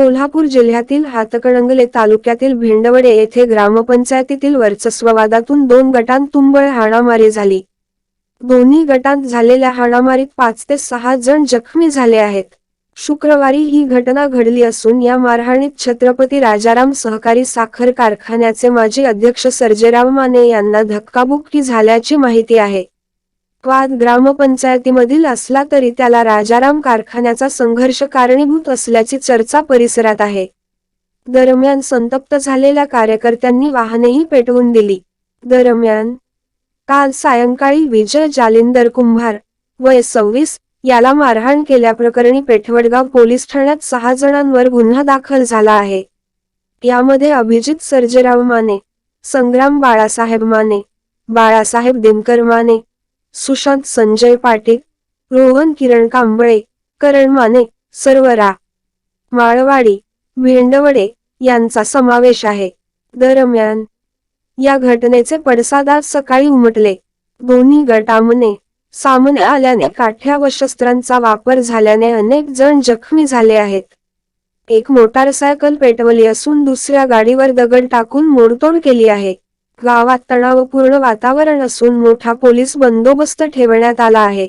कोल्हापूर जिल्ह्यातील हातकणंगले तालुक्यातील भेंडवडे येथे ग्रामपंचायतीतील वर्चस्ववादातून दोन गटांत तुंबळ हाणामारी झाली. दोन्ही गटांत झालेल्या हाणामारीत पाच ते सहा जण जखमी झाले आहेत. शुक्रवारी ही घटना घडली असून या मारहाणीत छत्रपती राजाराम सहकारी साखर कारखान्याचे माजी अध्यक्ष सर्जेराव माने यांना धक्काबुक्की झाल्याची माहिती आहे. वाद ग्रामपंचायतीमधील असला तरी त्याला राजाराम कारखान्याचा संघर्ष कारणीभूत असल्याची चर्चा परिसरात आहे. दरम्यान संतप्त झालेल्या कार्यकर्त्यांनी वाहनेही पेटवून दिली. दरम्यान काल सायंकाळी विजय जालिंदर कुंभार वय सव्वीस याला मारहाण केल्याप्रकरणी पेठवडगाव पोलीस ठाण्यात सहा जणांवर गुन्हा दाखल झाला आहे. यामध्ये अभिजित सर्जेराव माने संग्राम बाळासाहेब माने बाळासाहेब दिनकर माने सुशांत संजय पाटील रोहन किरण कांबळे करण माने सर्वरा. माळवाडी भेंडवडे यांचा समावेश आहे. दरम्यान या घटनेचे पडसाद सकाळी उमटले. दोन्ही गटामने सामने आल्याने काठ्या व शस्त्रांचा वापर झाल्याने अनेक जण जखमी झाले आहेत. एक मोटारसायकल पेटवली असून दुसऱ्या गाडीवर दगड टाकून मोडतोड केली आहे. गावात तणावपूर्ण वातावरण असून मोठा पोलीस बंदोबस्त ठेवण्यात आला आहे.